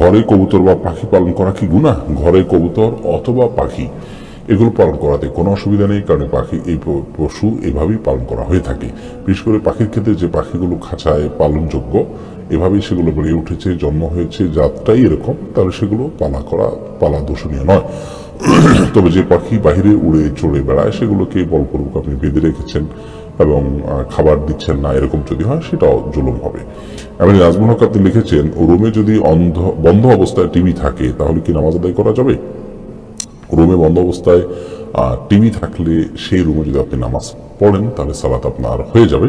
ঘরে কবুতর বা পাখি পালন করা কি গুণা ঘরে কবুতর অথবা পাখি, এগুলো পালন করাতে কোনো অসুবিধা নেই, কারণ পাখি এই পশু এভাবেই পালন করা হয়ে থাকে। বিশেষ করে পাখির ক্ষেত্রে যে পাখিগুলো খাঁচায় পালনযোগ্য এভাবেই সেগুলো বেড়ে উঠেছে, জন্ম হয়েছে জাতটাই এরকম, তাহলে সেগুলো পালা করা, পালা দূষণীয় নয়। তবে যে পাখি বাহিরে উড়ে চড়ে বেড়ায়, সেগুলোকে বলপূর্বক আপনি বেঁধে রেখেছেন এবং খাবার দিচ্ছেন না, এরকম যদি হয়, সেটাও জুলুম হবে। এমনি নাজমুল হক আপনি লিখেছেন, রুমে যদি অন্ধ, বন্ধ অবস্থায় টিভি থাকে, তাহলে কি নামাজ আদায় করা যাবে? রুমে বন্ধ অবস্থায় টিভি থাকলে সেই রুমে যদি আপনি নামাজ পড়েন, তাহলে সালাত আপনার হয়ে যাবে।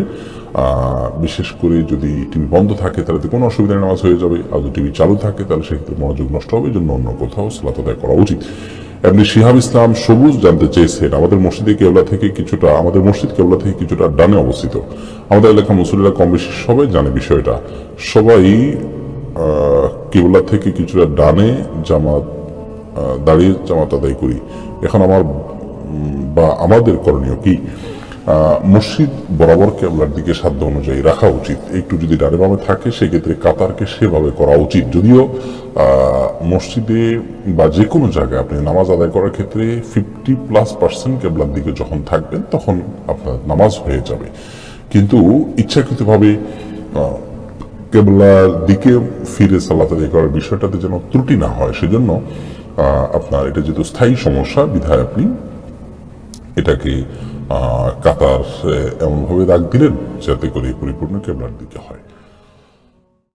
বিশেষ করে যদি টিভি বন্ধ থাকে, তাহলে তো কোনো অসুবিধা নামাজ হয়ে যাবে। আর যদি টিভি চালু থাকে, তাহলে সেক্ষেত্রে মনোযোগ নষ্ট হবে জন্য অন্য কোথাও সালাত আদায় করা উচিত। এমনি শিহাব ইসলাম সবুজ জানতে চেয়েছেন, আমাদের মসজিদে কেবলা থেকে কিছুটা, আমাদের মসজিদ কেবলা থেকে কিছুটা ডানে অবস্থিত। আমাদের এলাকা মুসলিরা কম বেশি সবাই জানে বিষয়টা। সবাই কেবলা থেকে কিছুটা ডানে জামাত দাঁড়িয়ে জামাত আদায় করি। এখন আমার বা আমাদের করণীয় কি? মসজিদ বরাবর কেবলার দিকে সাধ্য অনুযায়ী রাখা উচিত। একটু যদি ডানে বামে থাকে, সেক্ষেত্রে কাতারকে সেভাবে করা উচিত। যদিও মসজিদে বা যে কোনো জায়গায় আপনি নামাজ আদায় করার ক্ষেত্রে ফিফটি প্লাস পার্সেন্ট কেবলার দিকে যখন থাকবেন, তখন আপনার নামাজ হয়ে যাবে। কিন্তু ইচ্ছাকৃতভাবে কেবলার দিকে ফিরে সালাত আদায় করার বিষয়টাতে যেন ত্রুটি না হয়, সেজন্য আপনার এটা যেহেতু স্থায়ী সমস্যা, বিধায় আপনি এটাকে কাতার এমনভাবে দাগ দিলেন যাতে করে পরিপূর্ণ কেবলার দিকে হয়।